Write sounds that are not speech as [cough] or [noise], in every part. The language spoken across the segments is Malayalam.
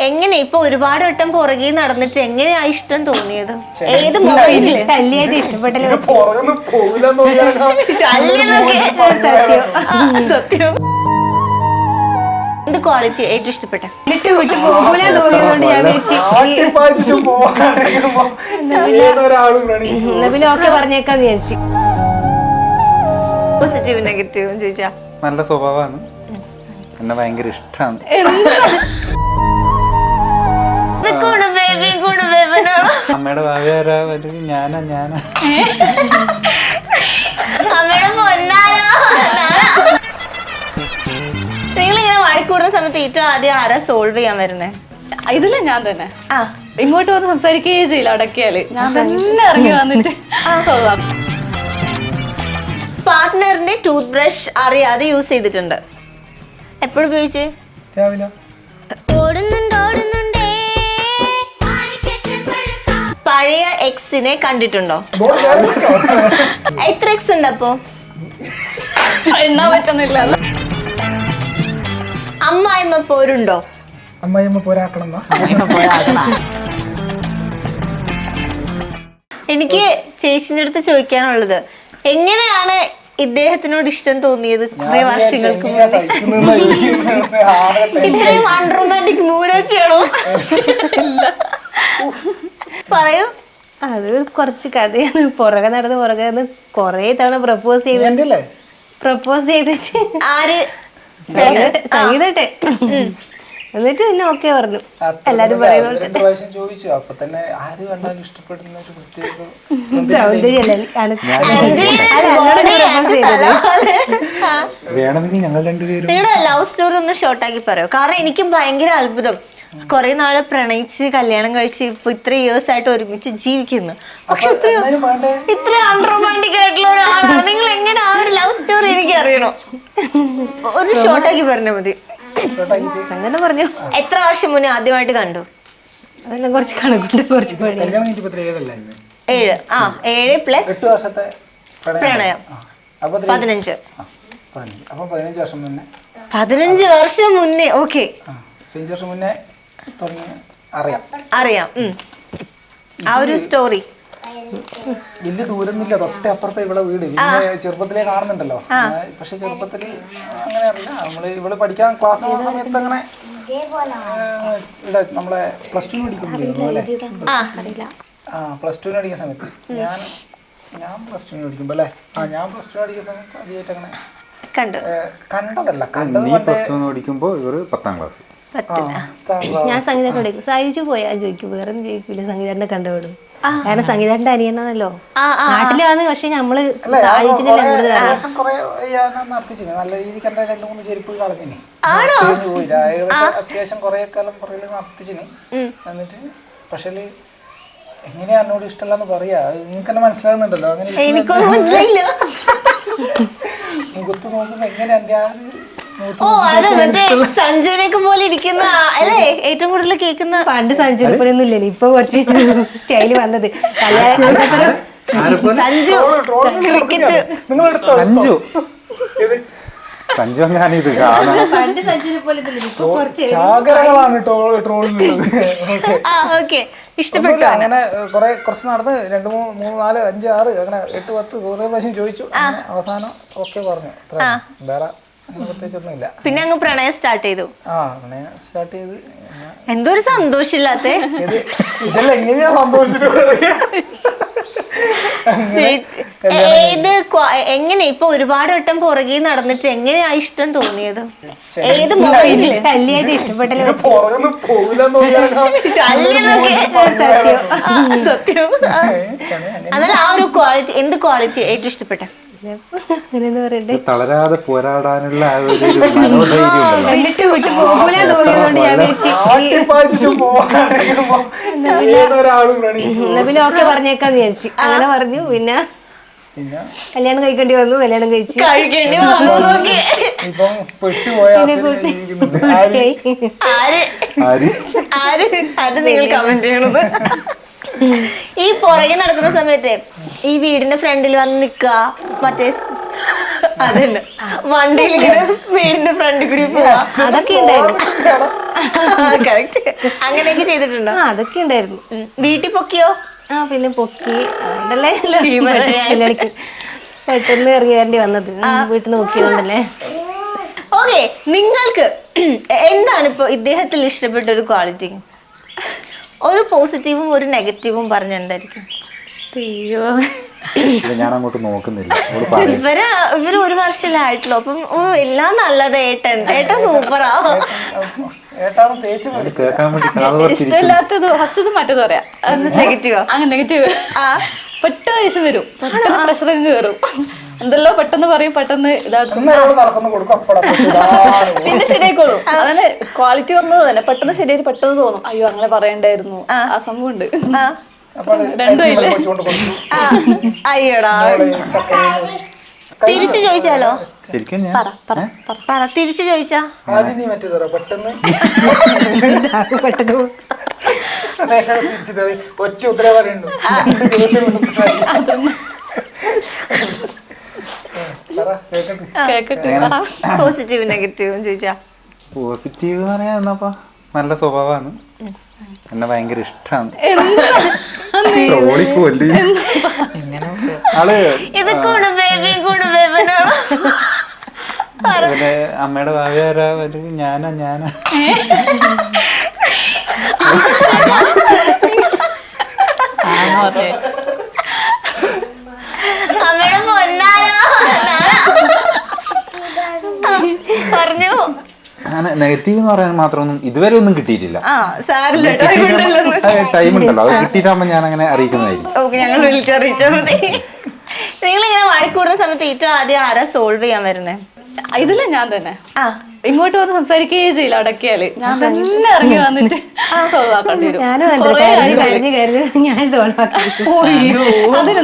എങ്ങനെ ഇപ്പൊ ഒരുപാട് വട്ടം പുറകെ നടന്നിട്ട് എങ്ങനെയാ ഇഷ്ടം തോന്നിയത്? ഏത് മൊമെന്റിൽ കല്യായിട്ട് [laughs] സത്യം. എന്ത് ക്വാളിറ്റി ഏറ്റവും ഇഷ്ടപ്പെട്ട? വിട്ട് വിട്ട് പോകൂല തോന്നിയതുകൊണ്ട് ഞാൻ പിന്നെ ഓക്കെ പറഞ്ഞേക്കാന്ന് വിചാരിച്ചു. പോസിറ്റീവ് നെഗറ്റീവ് ചോദിച്ചാ? നല്ല സ്വഭാവമാണ്. എന്നെ ഭയങ്കര ഇഷ്ടമാണ് അമ്മയുടെ ഭാവി ആരാ വരും ഞാനാ ഞാനാ. അമ്മയുടെ പൊന്നാരോ? നിങ്ങൾ ഇങ്ങനെ വഴക്കൂടുന്ന സമയത്ത് ഏറ്റവും ആദ്യം ആരാ സോൾവ് ചെയ്യാൻ വരുന്നേ? ഇതില്ല ഞാൻ തന്നെ. ആ. ഇങ്ങോട്ട് വന്ന് സംസാരിക്കുകയേ ചെയ്യില്ല അടക്കിയാൽ. ഞാൻ തന്നെ ഇറങ്ങി വന്നിട്ട് സോളാം പാർട്ട്ണറിന്റെ ടൂത്ത് ബ്രഷ് അറിയാതെ യൂസ് ചെയ്തിട്ടുണ്ട്. എപ്പോഴും ഉപയോഗിച്ചേ? രാവിലെ. പഴയ എക്സിനെ കണ്ടിട്ടുണ്ടോ? എത്ര എക്സ് ഉണ്ട് അപ്പോ? എണ്ണാൻ പറ്റുന്നില്ല. അമ്മായിമ്മ പോരുണ്ടോ? അമ്മായിമ്മ പോരാക്കണം. എനിക്ക് ചേച്ചിന്റെ അടുത്ത് ചോദിക്കാനുള്ളത് എങ്ങനെയാണ് ഇദ്ദേഹത്തിനോട് ഇഷ്ടം തോന്നിയത് കുറെ വർഷങ്ങൾക്ക്. ഇത്രയും അൺറൊമാന്റിക് മൂരച്ചിയാണോ? പറയൂ. അത് കുറച്ച് കഥയാണ്. പുറകെ നടന്ന് പുറകെ നടന്ന് കൊറേ തവണ പ്രപ്പോസ് ചെയ്തിട്ട് പ്രപ്പോസ് ചെയ്തിട്ട് ആര്? സംഗീതട്ടെ സംഗീതട്ടെ എന്നിട്ട് പിന്നെ ഓക്കെ പറഞ്ഞു. എല്ലാരും തന്നെ പറയുന്ന ഒന്ന് രണ്ട് പ്രാവശ്യം ചോദിച്ചു. അപ്പൊ തന്നെ ആര് കണ്ടാലും ഇഷ്ടപ്പെടുന്ന ഒരു പ്രത്യേക [laughs] ആണ് അഞ്ജലി അല്ല, എന്നോട് body propose and ചെയ്തത്. തലപോലെ. ആ. ഞങ്ങൾ രണ്ടുപേരും നിങ്ങളുടെ ലവ് സ്റ്റോറി ഒന്ന് ഷോർട്ടാക്കി പറയോ. കാരണം എനിക്കും ഭയങ്കര അത്ഭുതം. കുറെ നാൾ പ്രണയിച്ച് കല്യാണം കഴിച്ച് ഇപ്പൊ ഇത്ര ഇയേഴ്സ് ആയിട്ട് ഒരുമിച്ച് ജീവിക്കുന്നു. പക്ഷെ ഇത്ര അൺറൊമാന്റിക് ആയിട്ടുള്ള ഒരാളാണ്. നിങ്ങൾ എങ്ങനെ ആ ഒരു ലവ് സ്റ്റോറി എനിക്ക് അറിയണോ ഒരു ഷോർട്ടാക്കി പറഞ്ഞാൽ മതി. അങ്ങനെ പറഞ്ഞു. എത്ര വർഷം മുന്നേ ആദ്യമായിട്ട് കണ്ടു? അതെല്ലാം കുറച്ച് കണക്കുണ്ട് കുറച്ച് ഏഴ്. ആ ഏഴ് പ്ലസ് എട്ട് വർഷത്തെ പ്രണയം. പതിനഞ്ച്. പതിനഞ്ച്. വർഷം മുന്നേ. പതിനഞ്ച് വർഷം മുന്നേ ഓക്കെ. വർഷം മുന്നേ തുടങ്ങി അറിയാം. അറിയാം. ഉം. ആ ഒരു സ്റ്റോറി വലിയ ദൂരമൊന്നുമില്ല തൊട്ടേ അപ്പുറത്തെ ഇവിടെ വീട്. പിന്നെ ചെറുപ്പത്തിലേ കാണുന്നുണ്ടല്ലോ. പക്ഷെ ചെറുപ്പത്തിൽ അങ്ങനെ അറിയില്ല. നമ്മൾ ഇവൾ പഠിക്കാൻ ക്ലാസ് പോകുന്ന സമയത്ത് അങ്ങനെ ആ, ഇവിടെ നമ്മളെ പ്ലസ് ടു പഠിക്കുമ്പോഴായിരുന്നു അല്ലേ? ആ. ആ പ്ലസ് ടുവിന് പഠിക്കുന്ന സമയത്ത്. ഞാൻ ഞാൻ പ്ലസ് ടുവിന് പഠിക്കുമ്പോ അല്ലേ? ആ ഞാൻ പ്ലസ് ടു പഠിക്കുന്ന സമയത്ത് ആദ്യമായിട്ട് അങ്ങനെ കണ്ടു. ഏ, കണ്ടതല്ല. കണ്ടത് നീ പണ്ടേ പ്ലസ് ടു പഠിക്കുമ്പോൾ ഇവർ പത്താം ക്ലാസ് ആ, താ- ഞാൻ സംഗീതം കളിക്കും സായിച്ചു പോയാ. ചോദിക്കും വേറെ ഒന്നും ചോദിക്കില്ല സംഗീതന്റെ കണ്ടുവിടും കാരണം സംഗീതന്റെ അനിയനാണല്ലോ. ആ ആ നാട്ടിലാണ്. പക്ഷെ നമ്മൾ അത്യാവശ്യം കുറേ കാലം നടത്തിച്ചിന്. എന്നിട്ട് പക്ഷേ എങ്ങനെയാ എന്നോട് ഇഷ്ടമല്ലെന്ന് പറയാ. നിങ്ങൾക്ക് തന്നെ മനസ്സിലാകുന്നുണ്ടല്ലോ. അങ്ങനെ എനിക്കൊന്നും മനസ്സിലായില്ല. [laughs] മുഖത്ത് നോക്കുമ്പോ എങ്ങനെ എന്റെ ആ ഒരു മുഖത്ത് ഓ അത് മറ്റേ സഞ്ജുവിനൊക്കെ പോലെ ഇരിക്കുന്ന ആ- അല്ലേ? ഏറ്റവും കൂടുതൽ കേൾക്കുന്ന പണ്ട് സഞ്ചരിപ്പൊന്നും ഇല്ലല്ലോ ഇപ്പൊ കുറച്ച് സ്റ്റൈൽ വന്നത്. കല്യാണം സഞ്ജു ക്രിക്കറ്റ്. നിങ്ങൾ എടുത്തോ സഞ്ജു അങ്ങനെ ഇത് കാണാം. പണ്ട് പോലെ ഇപ്പൊ കുറച്ച് ചാകരകളാണ് ട്രോൾ ട്രോളുന്നത് [laughs] ഓക്കെ. ആ ഓക്കെ. ഇഷ്ടപ്പെട്ടു? ഒന്നുമില്ല, അങ്ങനെ കുറെ കുറച്ച് നടന്ന് രണ്ട് മൂന്ന് മൂന്ന് നാല് അഞ്ച് ആറ് അങ്ങനെ എട്ട് പത്ത് കുറെ പ്രാവശ്യം ചോദിച്ചു. അങ്ങനെ അവസാനം ഓക്കെ പറഞ്ഞു. അത്ര വേറെ അങ്ങനെ പിന്നെ അങ്ങ് പ്രണയം സ്റ്റാർട്ട് ചെയ്തു. ആ അങ്ങനെ സ്റ്റാർട്ട് ചെയ്ത് എന്തോ ഒരു സന്തോഷമില്ലാത്ത ഇത് ഇതെല്ലാം എങ്ങനെയാ? [laughs] ഏത് എങ്ങനെ ഇപ്പൊ ഒരുപാട് വട്ടം പുറകെ നടന്നിട്ട് എങ്ങനെയാ ഇഷ്ടം തോന്നിയത്? ഏത് മൊമെന്റിൽ? അതല്ല [laughs] സത്യം. ആ. ഒരു ക്വാളിറ്റി എന്ത് ക്വാളിറ്റി ഏറ്റവും ഇഷ്ടപ്പെട്ട? അങ്ങനെയെന്ന് പറയട്ടെ തളരാതെ പോരാടാനുള്ള പിന്നെ ഓക്കെ പറഞ്ഞേക്കാന്ന് വിചാരിച്ചു. അങ്ങനെ പറഞ്ഞു പിന്നെ പിന്നെ? കല്യാണം കഴിക്കേണ്ടി വന്നു കല്യാണം കഴിച്ചു. കഴിക്കേണ്ടി വന്നു നോക്കി. ഇപ്പം പെട്ടുപോയ അവസ്ഥയിൽ ആര്? ആര്? ആര്? ആര്? അത് നിങ്ങൾ കമന്റ് ചെയ്യണത്? ഈ പുറകെ നടക്കുന്ന സമയത്തെ ഈ വീടിന്റെ ഫ്രണ്ടിൽ വന്ന് നിക്ക. മറ്റേ അതന്നെ വണ്ടിയിൽ ഇങ്ങനെ വീടിന്റെ ഫ്രണ്ടിൽ കൂടി പോവാ. അതൊക്കെ ഉണ്ടായിരുന്നു. കറക്റ്റ് അങ്ങനെയൊക്കെ ചെയ്തിട്ടുണ്ടോ? അതൊക്കെ ഉണ്ടായിരുന്നു. വീട്ടിൽ പൊക്കിയോ? ആ പിന്നെ പൊക്കി. പെട്ടെന്ന് ഇറങ്ങി വരേണ്ടി വന്നത്. വീട്ടിൽ നിന്ന് പൊക്കിയതുകൊണ്ടല്ലേ ഓക്കെ നിങ്ങൾക്ക് എന്താണ് ഇപ്പൊ ഇദ്ദേഹത്തിൽ ഇഷ്ടപ്പെട്ട ഒരു ക്വാളിറ്റി ഒരു പോസിറ്റീവും ഒരു നെഗറ്റീവും പറഞ്ഞ എന്തായിരിക്കും? അയ്യോ. ഞാൻ അങ്ങോട്ട് നോക്കുന്നില്ല. ഇവർ ഇവർ ഒരു വർഷമായിട്ടുള്ളൂ അപ്പം ഓ, എല്ലാം നല്ലത് ഏട്ടൻ. ഏട്ടൻ സൂപ്പറാ ഇഷ്ടമില്ലാത്തത് ഫസ്റ്റ് മറ്റേത് പറയാം. നെഗറ്റീവോ? അങ്ങനെ നെഗറ്റീവ്. പെട്ടെന്ന് ദേഷ്യം വരും. പെട്ടെന്ന് പ്രഷർ കയറും എന്തെല്ലോ പെട്ടെന്ന് പറയും പെട്ടെന്ന് ഇതാക്കും. [laughs] പിന്നെ ശരിയായിക്കോളൂ. അതന്നെ ക്വാളിറ്റി വന്നത് തന്നെ. പെട്ടെന്ന് ശരിയായി പെട്ടെന്ന് തോന്നും. അയ്യോ അങ്ങനെ പറയണ്ടായിരുന്നു. ആ. സംഭവം ഉണ്ട് അയ്യടാ. തിരിച്ചു ചോദിച്ചാലോ? ശരിക്കും? പറ തിരിച്ചു ചോദിച്ചാ? ആദ്യം നീ മറ്റേ തരാം പെട്ടെന്ന്. [laughs] പെട്ടെന്ന്. ഒറ്റ ഉത്തരവാദിയുണ്ട് പറയുന്നു [laughs] കേക്കട്ടെ. പോസിറ്റീവ് പോസിറ്റീവും നെഗറ്റീവും ചോദിച്ചാ. പോസിറ്റീവ് എന്ന് എന്നപ്പോ? നല്ല സ്വഭാവമാണ് എന്നെ ഭയങ്കര ഇഷ്ടമാണ് [laughs] ആൾ പിന്നെ അമ്മയുടെ ഭാവി ആരാ? ഒരു ഞാനാ ഞാനാ. ആണോ അതെ അമ്മയുടെ പൊന്നാരോ പറഞ്ഞു അങ്ങനെ നെഗറ്റീവ് എന്ന് പറയാൻ മാത്രമൊന്നും ഇതുവരെ ഒന്നും കിട്ടിയിട്ടില്ല. ടൈം ഉണ്ടല്ലോ ടൈം ഉണ്ടല്ലോ. അത് കിട്ടിയിട്ടാകുമ്പോൾ ഞാൻ അങ്ങനെ അറിയിക്കുന്നതായിരിക്കും. ഓക്കെ ഞങ്ങൾ വിളിച്ചറിയിച്ചാൽ മതി. [laughs] നിങ്ങൾ ഇങ്ങനെ വഴക്കൂടുന്ന സമയത്ത് ഏറ്റവും ആദ്യം ആരാ സോൾവ് ചെയ്യാൻ വരുന്നത് ഇതിലെ ഞാൻ തന്നെ. ആ. ഇങ്ങോട്ട് വന്ന് സംസാരിക്കുകയേ ചെയ്യില്ല അടക്കിയാൽ. ഞാൻ തന്നെ ഇറങ്ങി വന്നിട്ട് സോൾവ് ആക്കേണ്ടി വരും. അതിന്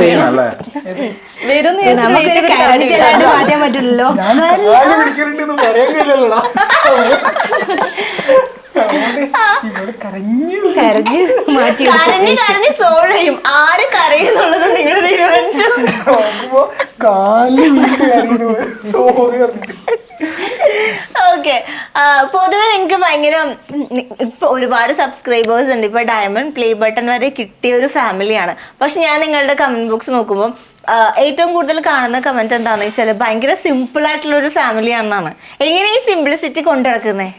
ചെയ്യണം. മാറ്റാൻ പറ്റില്ലല്ലോ. കരഞ്ഞു. കരഞ്ഞ് സോൾവ് ചെയ്യും. ആര് കരയെന്നുള്ളത് നിങ്ങൾ തീരുമാനിച്ചു? കാൽ സോറി പറഞ്ഞിട്ട്. [laughs] ഓക്കെ പൊതുവെ നിങ്ങൾക്ക് ഭയങ്കര ഇപ്പൊ ഒരുപാട് സബ്സ്ക്രൈബേഴ്സ് ഉണ്ട്. ഇപ്പൊ ഡയമണ്ട് പ്ലേ ബട്ടൺ വരെ കിട്ടിയ ഒരു ഫാമിലിയാണ് പക്ഷെ ഞാൻ നിങ്ങളുടെ കമന്റ് ബോക്സ് നോക്കുമ്പോൾ ഏറ്റവും കൂടുതൽ കാണുന്ന കമന്റ് എന്താണെന്ന് വെച്ചാൽ ഭയങ്കര സിമ്പിൾ ആയിട്ടുള്ള ഒരു ഫാമിലി ആണെന്നാണ്. എങ്ങനെ ഈ സിംപ്ലിസിറ്റി കൊണ്ടു നടക്കുന്നേ? [laughs]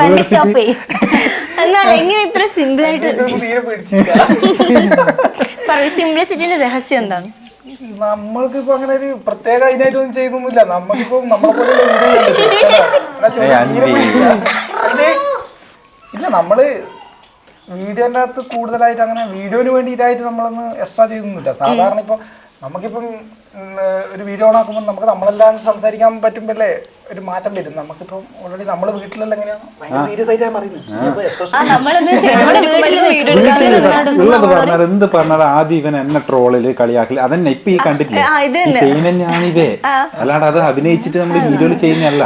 വണ്ടി സ്റ്റോപ്പ് ചെയ്യും. [laughs] എന്നാൽ എങ്ങനെ ഇത്ര സിമ്പിൾ ആയിട്ട് പറയൂ സിംപ്ലിസിറ്റിന്റെ രഹസ്യം എന്താണ്? നമ്മൾക്ക് ഇപ്പൊ അങ്ങനെ ഒരു പ്രത്യേക അതിനായിട്ടൊന്നും ചെയ്തൊന്നുമില്ല നമ്മളിപ്പോ നമ്മളെ പോലെ. ഇല്ല? നമ്മൾ വീഡിയോന്റെ അകത്ത് കൂടുതലായിട്ട് അങ്ങനെ വീഡിയോന് വേണ്ടിയിട്ടായിട്ട് നമ്മളൊന്ന് എക്സ്ട്രാ ചെയ്തൊന്നുമില്ല സാധാരണ ഇപ്പൊ നമുക്കിപ്പം ഒരു വീഡിയോ ഓൺ ആക്കുമ്പോൾ നമുക്ക് നമ്മളെല്ലാം സംസാരിക്കാൻ പറ്റുമ്പോഴല്ലേ ഒരു മാറ്റം വരും. നമുക്കിപ്പം ഓൾറെഡി നമ്മൾ വീട്ടിലെല്ലാം എങ്ങനെയാണ് ഭയങ്കര സീരിയസ് ആയിട്ടാണ് പറയുന്നത്. വീഡിയോ എന്ത് പറഞ്ഞാലും ആദ്യം ഇവൻ എന്നെ ട്രോളിൽ കളിയാക്കൽ. അതന്നെ ഇപ്പൊ ഈ കണ്ടിട്ടില്ല? ആ, ഇത് സെയിം തന്നെയാണ് ഇവേ അല്ലാണ്ട് അത് അഭിനയിച്ചിട്ട് നമ്മൾ വീഡിയോയിൽ ചെയ്യുന്നതല്ല.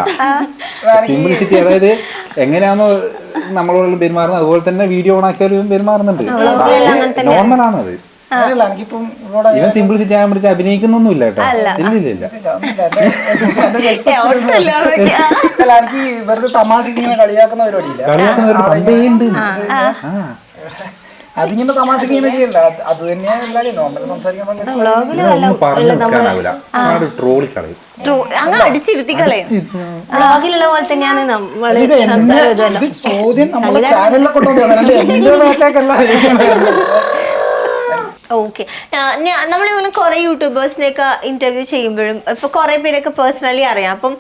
സിംപ്ലിസിറ്റി അതായത് എങ്ങനെയാണോ നമ്മളോട് പെരുമാറുന്നത് അതുപോലെ തന്നെ വീഡിയോ ഓൺ ആക്കിയാലും പെരുമാറുന്നുണ്ട്. നോർമൽ ഇവിടെ ഇവൻ സിംപ്ലിസിറ്റി ആകാൻ പറ്റി അഭിനയിക്കുന്നൊന്നുമില്ല കേട്ടോ. ഇല്ല എനിക്ക് വെറുതെ തമാശക്ക് ഇങ്ങനെ കളിയാക്കുന്ന പരിപാടിയില്ല. കളിയാക്കുന്ന പണ്ടേ ഉണ്ട് ആ അതിങ്ങനെ തമാശക്ക് ഇങ്ങനെ ചെയ്യണ്ട. അത് അത് തന്നെയാണ് എല്ലാവരും നോർമൽ സംസാരിക്കാൻ പറഞ്ഞു നിൽക്കാനാവില്ല ട്രോളി കളയും true. അങ്ങ് അടിച്ചിരുത്തി കളയും വ്ളോഗിലുള്ള പോലെ തന്നെയാണ് നമ്മൾ ചോദ്യം നമ്മുടെ ചാനലിലെ കൊണ്ടുവന്നു എന്റെ ഭാഗത്തേക്കല്ല ഓക്കെ നമ്മളിങ്ങനെ കുറേ യൂട്യൂബേഴ്സിനെയൊക്കെ ഇന്റർവ്യൂ ചെയ്യുമ്പോഴും ഇപ്പൊ കുറേ പേരൊക്കെ പേഴ്സണലി അറിയാം. അപ്പം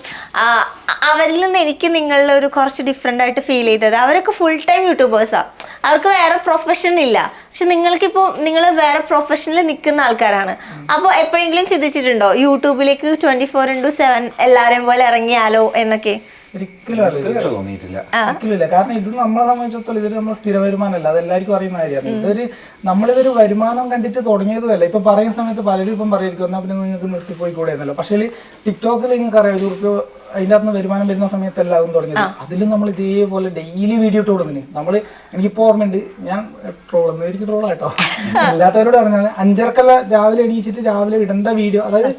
അവരിൽ നിന്ന് എനിക്ക് നിങ്ങളിൽ ഒരു കുറച്ച് ഡിഫറെന്റ് ആയിട്ട് ഫീൽ ചെയ്തത്. അവരൊക്കെ ഫുൾ ടൈം യൂട്യൂബേഴ്സാണ് അവർക്ക് വേറെ പ്രൊഫഷൻ ഇല്ല. പക്ഷെ നിങ്ങൾക്കിപ്പോൾ നിങ്ങൾ വേറെ പ്രൊഫഷനിൽ നിൽക്കുന്ന ആൾക്കാരാണ്. അപ്പോൾ എപ്പോഴെങ്കിലും ചിന്തിച്ചിട്ടുണ്ടോ? യൂട്യൂബിലേക്ക് ട്വന്റി ഫോർ ഇന്റു സെവൻ എല്ലാവരെയും പോലെ ഇറങ്ങിയാലോ എന്നൊക്കെ? ഒരിക്കലും തോന്നിയിട്ടില്ല. കാരണം ഇത് നമ്മളെ സംബന്ധിച്ചിടത്തോളം ഇതൊരു നമ്മുടെ സ്ഥിര വരുമാനമല്ല. അത് എല്ലാവർക്കും അറിയുന്ന കാര്യമാണ്. ഇതൊരു നമ്മളിതൊരു വരുമാനം കണ്ടിട്ട് തുടങ്ങിയതല്ല ഇപ്പൊ പറയുന്ന സമയത്ത് പലരും ഇപ്പം പറയുമായിരിക്കും എന്നാൽ പിന്നെ നിങ്ങൾക്ക് നിർത്തിപ്പോയി കൂടെ എന്നല്ലോ. പക്ഷേ ടിക്ടോക്കിൽ നിങ്ങൾക്ക് അറിയാം ഒരു റുപ്യ അതിന്റെ അകത്ത് വരുമാനം വരുന്ന സമയത്തല്ല അതും തുടങ്ങിയത്. അതിലും നമ്മൾ ഇതേപോലെ ഡെയിലി വീഡിയോ ഇട്ട് കൊടുക്കുന്നു നമ്മൾ എനിക്കിപ്പോൾ ഓർമ്മയുണ്ട് ഞാൻ ട്രോൾ എനിക്ക് ട്രോൾ കേട്ടോ അല്ലാത്തവരോട് പറഞ്ഞാൽ അഞ്ചരക്കല്ല രാവിലെ എണീച്ചിട്ട് രാവിലെ ഇടേണ്ട വീഡിയോ അതായത്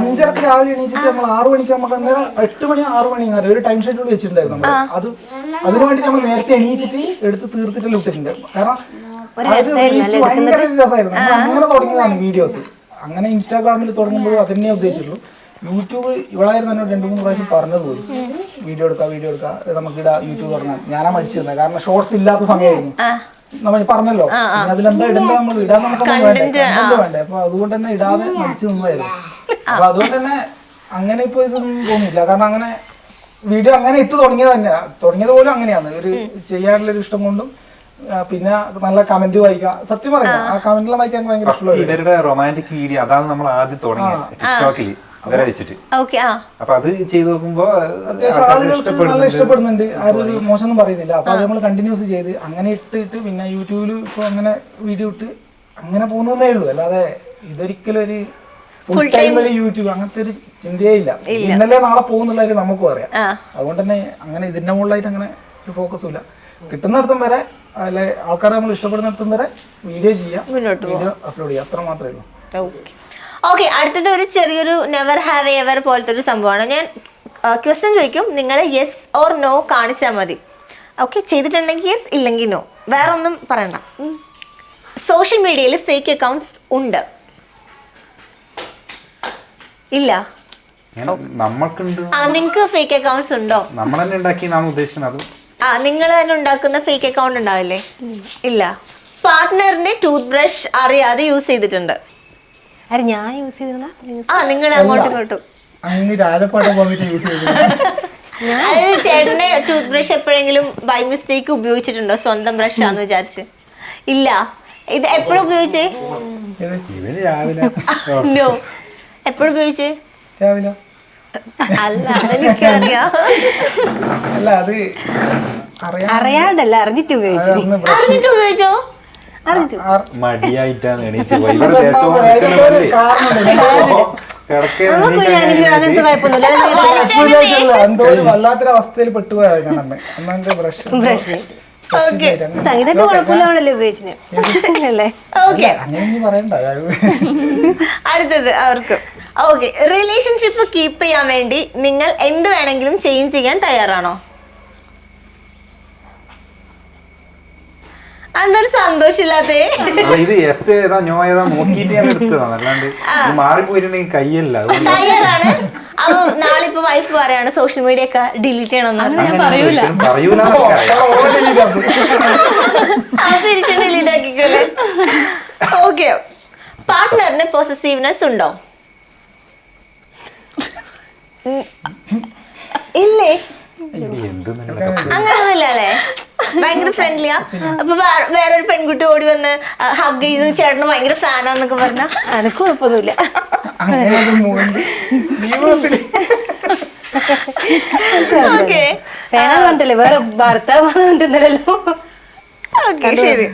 അഞ്ചരക്ക് രാവിലെ എണീച്ചിട്ട് നമ്മൾ ആറു മണിക്ക് നമുക്ക് അന്നേരം എട്ട് മണി ആറു മണി അങ്ങനെ ഒരു ടൈം ഷെഡ്യൂൾ വെച്ചിട്ടുണ്ടായിരുന്നു നമ്മൾ അത് അതിനു വേണ്ടി നമ്മൾ നേരത്തെ എണീച്ചിട്ട് എടുത്ത് തീർത്തിട്ട് ഇട്ടിട്ടുണ്ട് കാരണം അത് reach ഭയങ്കര രസമായിരുന്നു. നമ്മൾ അങ്ങനെ തുടങ്ങിയതാണ് വീഡിയോസ് അങ്ങനെ ഇൻസ്റ്റാഗ്രാമിൽ തുടങ്ങുമ്പോഴും അതന്നെ ഉദ്ദേശിച്ചുള്ളൂ യൂട്യൂബ് ഇവളായിരുന്നു എന്നോട് രണ്ടു മൂന്ന് പ്രാവശ്യം പറഞ്ഞത് പോലും. വീഡിയോ എടുക്കാം വീഡിയോ എടുക്കാം നമുക്ക് ഇടാ യൂട്യൂബ് തുടങ്ങാം ഞാനാ മടിച്ചിരുന്നത്. കാരണം ഷോർട്സ് ഇല്ലാത്ത സമയമായിരുന്നു. നമ്മൾ പറഞ്ഞല്ലോ. അതിലെന്താ ഇടണ്ട നമ്മൾ ഇടാൻ നമുക്ക് വേണ്ട? വേണ്ടേ? അപ്പൊ അതുകൊണ്ട് തന്നെ ഇടാതെ മടിച്ചു നിന്നതായിരുന്നു. അപ്പൊ അതുകൊണ്ട് തന്നെ അങ്ങനെ ഇപ്പൊ ഇതൊന്നും തോന്നിയില്ല. കാരണം അങ്ങനെ വീഡിയോ അങ്ങനെ ഇട്ട് തുടങ്ങിയത് തന്നെ. തുടങ്ങിയത് പോലും അങ്ങനെയാണ്. ഒരു ചെയ്യാനുള്ള ഒരു ഇഷ്ടം കൊണ്ടും പിന്നെ നല്ല കമന്റ് വായിക്കാം. സത്യം പറയാം ആ. കമന്റെല്ലാം വായിക്കാൻ ഭയങ്കര ഇഷ്ടമുള്ള ഇവരുടെ റൊമാന്റിക് വീഡിയോ അതാണ് നമ്മൾ ആദ്യം തുടങ്ങിയത്. ടിക്ടോക്കിൽ വെച്ചിട്ട്. അപ്പൊ അത് ചെയ്ത് നോക്കുമ്പോ അത്യാവശ്യം ആളുകൾക്ക് നല്ല ഇഷ്ടപ്പെടുന്നുണ്ട്. ആരും ഒരു മോശമൊന്നും പറയുന്നില്ല. അപ്പൊ അത് നമ്മൾ കണ്ടിന്യൂസ് ചെയ്ത് അങ്ങനെ ഇട്ടിട്ട് പിന്നെ യൂട്യൂബിൽ ഇപ്പൊ അങ്ങനെ വീഡിയോ ഇട്ട് അങ്ങനെ പോകുന്നതേ ഉള്ളൂ. അല്ലാതെ ഇതൊരിക്കലും ഒരു ഫുൾ ടൈം ഒരു യൂട്യൂബ് അങ്ങനത്തെ ഒരു ചിന്തയേ ഇല്ല. ഇന്നലെ നാളെ പോകുന്നുള്ള കാര്യം നമുക്കും അറിയാം. അതുകൊണ്ട് തന്നെ അങ്ങനെ ഇതിന്റെ മുകളിലായിട്ട് അങ്ങനെ ഒരു ഫോക്കസും ഇല്ല. കിട്ടുന്നിടത്തും വരെ അല്ലെ ആൾക്കാരെ നമ്മൾ ഇഷ്ടപ്പെടുന്നിടത്തും വരെ വീഡിയോ ചെയ്യാം. വീഡിയോ അപ്ലോഡ് ചെയ്യാം. അത്ര മാത്രമേ ഉള്ളൂ. ഓക്കെ അടുത്തത് ഒരു ചെറിയൊരു നെവർ ഹാവ് എവർ പോലത്തെ ഒരു സംഭവമാണ്. ഞാൻ ക്വസ്റ്റ്യൻ ചോദിക്കും. നിങ്ങൾ യെസ് ഓർ നോ കാണിച്ചാൽ മതി. ഓക്കെ ചെയ്തിട്ടുണ്ടെങ്കിൽ യെസ് ഇല്ലെങ്കിൽ നോ വേറെ ഒന്നും പറയണ്ട സോഷ്യൽ മീഡിയയിൽ ഫേക്ക് അക്കൗണ്ട്സ് ഉണ്ട്. ഇല്ല. നമ്മൾക്കുണ്ട്. ആ നിങ്ങൾക്ക് ഫേക്ക് അക്കൗണ്ട്സ് ഉണ്ടോ? നമ്മൾ തന്നെ ഉണ്ടാക്കി നാം ഉദ്ദേശിക്കുന്നത് അത് ആ നിങ്ങൾ തന്നെ ഉണ്ടാക്കുന്ന ഫേക്ക് അക്കൗണ്ട് ഉണ്ടാവില്ലേ? ഇല്ല. പാർട്ട്ണറിന്റെ ടൂത്ത് ബ്രഷ് അറിയാതെ യൂസ് ചെയ്തിട്ടുണ്ട്. ആര് ഞാൻ യൂസ് ചെയ്തിരുന്ന? ആ നിങ്ങൾ അങ്ങോട്ടും ഇങ്ങോട്ടും. അങ്ങ് രാജപ്പാട്ട് പോയിട്ട് യൂസ് ചെയ്ത് അതായത് ചേട്ടന്റെ ടൂത്ത് ബ്രഷ് എപ്പോഴെങ്കിലും ബൈ മിസ്റ്റേക്ക് ഉപയോഗിച്ചിട്ടുണ്ടോ? സ്വന്തം ബ്രഷ് ആന്ന് വിചാരിച്ച്. ഇല്ല. ഇത് എപ്പോഴും ഉപയോഗിച്ചേ? ഇവർ രാവിലെ [laughs] നോ എപ്പോഴും ഉപയോഗിച്ചേ? രാവിലെ. അല്ല അതെനിക്കറിയാം. അല്ല അത് അറിയാൻ അറിയാണ്ടല്ല അറിഞ്ഞിട്ട് ഉപയോഗിച്ചു. അറിഞ്ഞിട്ട് ഉപയോഗിച്ചോ? മടിയായിട്ടാണ് എണീച്ച് പോയി ഇവർ ഇതെന്താ തേച്ചോ പറയാ, ഇതിന്റെ ഒരു കാരണമുണ്ട്. നമുക്ക് ഞാൻ അങ്ങനത്തെ കുഴപ്പമൊന്നുമില്ല എപ്പോഴും വിചാരിച്ചിട്ടുള്ള എന്തോ ഒരു വല്ലാത്തൊരു അവസ്ഥയിൽ പെട്ടുപോയത് ഞാൻ അന്ന് ബ്രഷ് കുഴപ്പമില്ലാണല്ലോ അല്ലേ? [laughs] അടുത്തത് അവർക്ക്. ഓക്കെ റിലേഷൻഷിപ്പ് കീപ്പ് ചെയ്യാൻ വേണ്ടി നിങ്ങൾ എന്ത് വേണമെങ്കിലും ചേഞ്ച് ചെയ്യാൻ തയ്യാറാണോ? ഇത് എസ് ഏതാ ഞോ ഏതാ നോക്കിയിട്ട് ഞാൻ എടുത്തതാണ് അല്ലാണ്ട് ഇത് മാറിപ്പോയിട്ടുണ്ടെങ്കിൽ കയ്യല്ല. അതുകൊണ്ട് തയ്യാറാണ്. അപ്പൊ നാളെ ഇപ്പൊ വൈഫ് പറയാണ് സോഷ്യൽ മീഡിയ ഒക്കെ ഡിലീറ്റ് ചെയ്യണമെന്ന് പറഞ്ഞു ഞാൻ പറയൂല. ഒരിക്കലും പറയൂല അത് തിരിച്ച് ഡിലീറ്റ് ആക്കിക്കല്ലേ ഓക്കെ പാർട്ട്ണറിന് പൊസസീവ്നെസ് ഉണ്ടോ. ഇല്ലേ? അല്ലേ ഭയങ്കര ഫ്രണ്ട്ലിയാ അപ്പൊ വേറൊരു പെൺകുട്ടി ഓടി വന്ന് ഹഗ് ചെയ്ത് ചേട്ടന് ഭയങ്കര ഫാനാന്നൊക്കെ പറഞ്ഞ? എനിക്ക് കുഴപ്പമൊന്നുമില്ല. ഓക്കെ വേറെ ഭർത്താവ് പറഞ്ഞിട്ടുണ്ടല്ലോ. ഓക്കെ ശരി.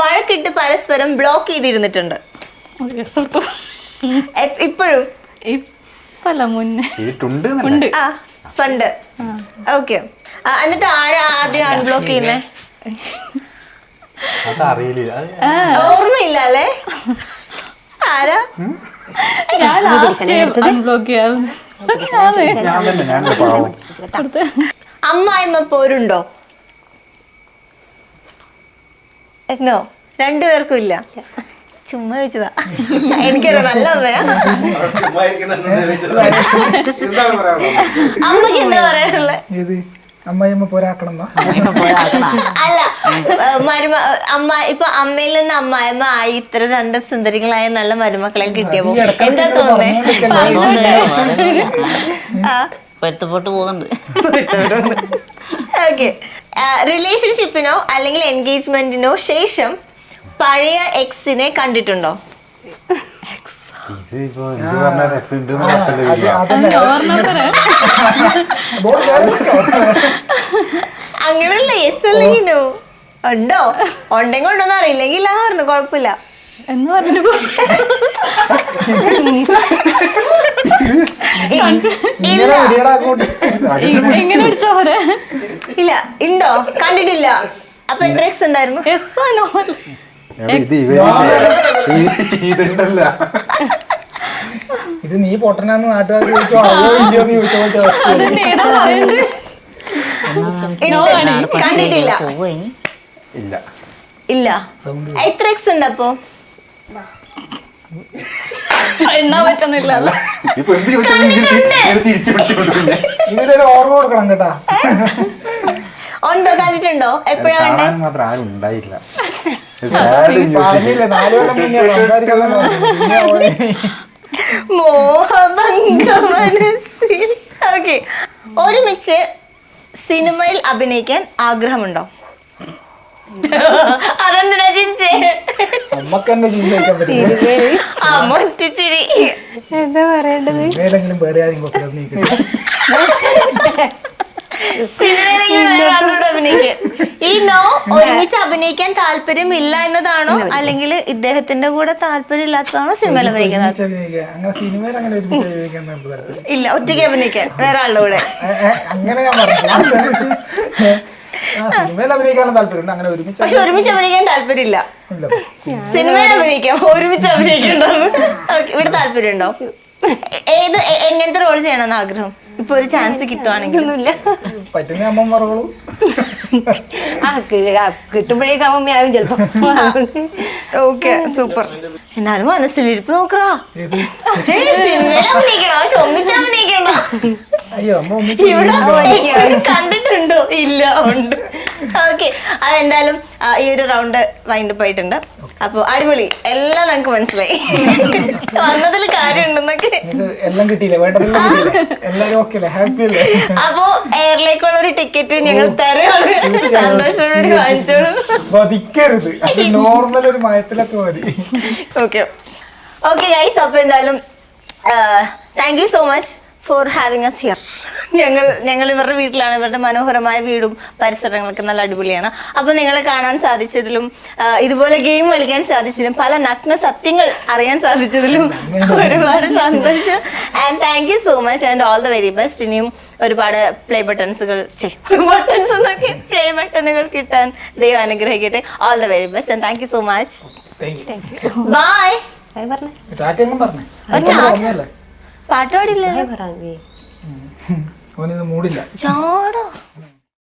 വഴക്കിട്ട് പരസ്പരം ബ്ലോക്ക് ചെയ്തിരുന്നിട്ടുണ്ട്. ഇപ്പോഴും? ഇപ്പല്ല മുന്നേ. ചെയ്തിട്ടുണ്ട് ഉണ്ട്. ആ പണ്ട് ഓക്കെ എന്നിട്ട് ആരാ ആദ്യം അൺബ്ലോക്ക് ചെയ്യുന്നേ? അത് അറിയില്ല ഓർമ്മയില്ല അല്ലേ? ആരാ? ഞാൻ ലാസ്റ്റ് അൺബ്ലോക്ക് ചെയ്യാറുണ്ട് അതെ ഞാൻ തന്നെ ഞാൻ പാവം. അമ്മായിമ്മ പോരുണ്ടോ നോ രണ്ടുപേർക്കും ഇല്ല. ചുമ്മാ ചോദിച്ചതാ. എനിക്കറിയാം നല്ല അമ്മയാ. അമ്മയ്ക്ക് എന്താ പറയാനുള്ളത് അമ്മായിമ്മ പോരാക്കണം അല്ല മരുമ അമ്മ ഇപ്പൊ അമ്മയിൽ നിന്ന് അമ്മായിമ്മ ആയി ഇത്ര രണ്ട് സുന്ദരികളായ നല്ല മരുമക്കളെ കിട്ടിയപ്പോ എന്താ തോന്നുന്നത് പൊരുത്തപ്പെട്ട് പോകുന്നുണ്ട്. ഓക്കെ റിലേഷൻഷിപ്പിനോ അല്ലെങ്കിൽ എൻഗേജ്മെന്റിനോ ശേഷം പഴയ എക്സിനെ കണ്ടിട്ടുണ്ടോ? അങ്ങനെയല്ല യെസ് അല്ലെങ്കിൽ നോ ഉണ്ടോ ഉണ്ടെങ്കിൽ ഉണ്ടോന്ന് അറിയില്ലെങ്കിൽ ഇല്ല പറഞ്ഞു കുഴപ്പമില്ല. എന്ന് അങ്ങോട്ട് എങ്ങനെ അടിച്ചാ ഇല്ല ഉണ്ടോ കണ്ടിട്ടില്ല. അപ്പൊ എത്ര എക്സ് ഉണ്ടായിരുന്നു? എസ് ആണോ ഇത് ഇത് നീ പൊട്ടനാന്ന് നാട്ടുകാർ ചോദിച്ചോ? അതോ ഇല്ലയോ എന്ന് ചോദിച്ചോ ഇല്ല. ഇല്ല. എത്ര എക്സ് ഉണ്ട് അപ്പൊ? ഓർമ്മ കൊടുക്കണം കേട്ടാ. ഉണ്ടോ? കണ്ടിട്ടുണ്ടോ? എപ്പോഴാണ് മാത്രം ആരും ഉണ്ടായില്ല. പറഞ്ഞില്ലേ നാല് കൊല്ലം മുന്നേ സംസാരിക്കാൻ പിന്നെ ഓടി. മോഹഭംഗ മനസ്സിൽ ഓക്കെ ഒരുമിച്ച് സിനിമയിൽ അഭിനയിക്കാൻ ആഗ്രഹമുണ്ടോ? അതെന്തിനാ ചിരിച്ചേ? പറ്റില്ല. എന്താ പറയേണ്ടത്? വേറെ ആരും [laughs] ഈ നോ ഒരുമിച്ച് അഭിനയിക്കാൻ താല്പര്യമില്ല എന്നതാണോ? അല്ലെങ്കിൽ ഇദ്ദേഹത്തിന്റെ കൂടെ താല്പര്യം? ഇല്ലാത്തതാണോ സിനിമയിൽ അഭിനയിക്കുന്നത് താല്പര്യം? താല്പര്യം. ഇല്ല. ഒറ്റയ്ക്ക് അഭിനയിക്കാൻ. വേറെ ആളുടെ കൂടെ. പക്ഷെ ഒരുമിച്ച് അഭിനയിക്കാൻ താല്പര്യമില്ല. ഇല്ല. സിനിമയിൽ അഭിനയിക്കാം. ഒരുമിച്ച് അഭിനയിക്കണ്ടോ? [laughs] ഇവിടെ താല്പര്യം ഉണ്ടോ ഏത് എങ്ങനത്തെ റോൾ ചെയ്യണമെന്ന് ആഗ്രഹം? ഇപ്പൊ ഒരു ചാൻസ് കിട്ടുവാണെങ്കിൽ. പറ്റുന്ന അമ്മ ആ കിട്ടുമ്പോഴേക്കും അമ്മയാവും ചെലപ്പോ. Okay super. എന്നാലും മനസ്സിലിരിപ്പ് നോക്കറോ. കണ്ടിട്ടുണ്ടോ? ഇല്ല ഉണ്ട്. ഓക്കെ. അതെന്തായാലും ഈ ഒരു റൗണ്ട് വൈൻഡപ്പ് ആയിട്ടുണ്ട്. അപ്പൊ അടിപൊളി. എല്ലാം നമുക്ക് മനസ്സിലായി. വന്നതിൽ കാര്യമുണ്ടെന്നൊക്കെ. അപ്പൊ എല്ലാം കിട്ടിയില്ലേ? വേണ്ടതെല്ലാം കിട്ടിയില്ലേ? എല്ലാരും ഓക്കെ അല്ലേ? ഹാപ്പി അല്ലേ? അപ്പോ എയറിലേക്കുള്ള ഒരു ടിക്കറ്റ് ഞങ്ങൾ തരാണ് സന്തോഷത്തോടെ വാങ്ങിച്ചോളൂ. വധിക്കരുത്. അത് നോർമൽ ഒരു മയത്തിലൊക്കെ മതി. ഓക്കെ. ഓക്കെ ഗൈസ് അപ്പൊ എന്തായാലും thank you so much for having us here ഞങ്ങൾ ഞങ്ങൾ ഇവരുടെ വീട്ടിലാണ് ഇവരുടെ മനോഹരമായ വീടും പരിസരങ്ങളൊക്കെ നല്ല അടിപൊളിയാണ്. അപ്പൊ നിങ്ങളെ കാണാൻ സാധിച്ചതിലും ഇതുപോലെ ഗെയിം കളിക്കാൻ സാധിച്ചതിലും പല നഗ്ന സത്യങ്ങൾ അറിയാൻ സാധിച്ചതിലും ഒരുപാട് സന്തോഷം. And thank you so much and all the very best ഇനിയും ഒരുപാട് പ്ലേ ബട്ടൺസുകൾ ബട്ടൺസ് എന്നൊക്കെ പ്ലേ ബട്ടണുകൾ കിട്ടാൻ ദൈവം അനുഗ്രഹിക്കട്ടെ. All the very best and thank you so much you bye പറഞ്ഞു? പാട്ട് പാടില്ല ഓനിന്ന് മൂടില്ല. ചാടോ.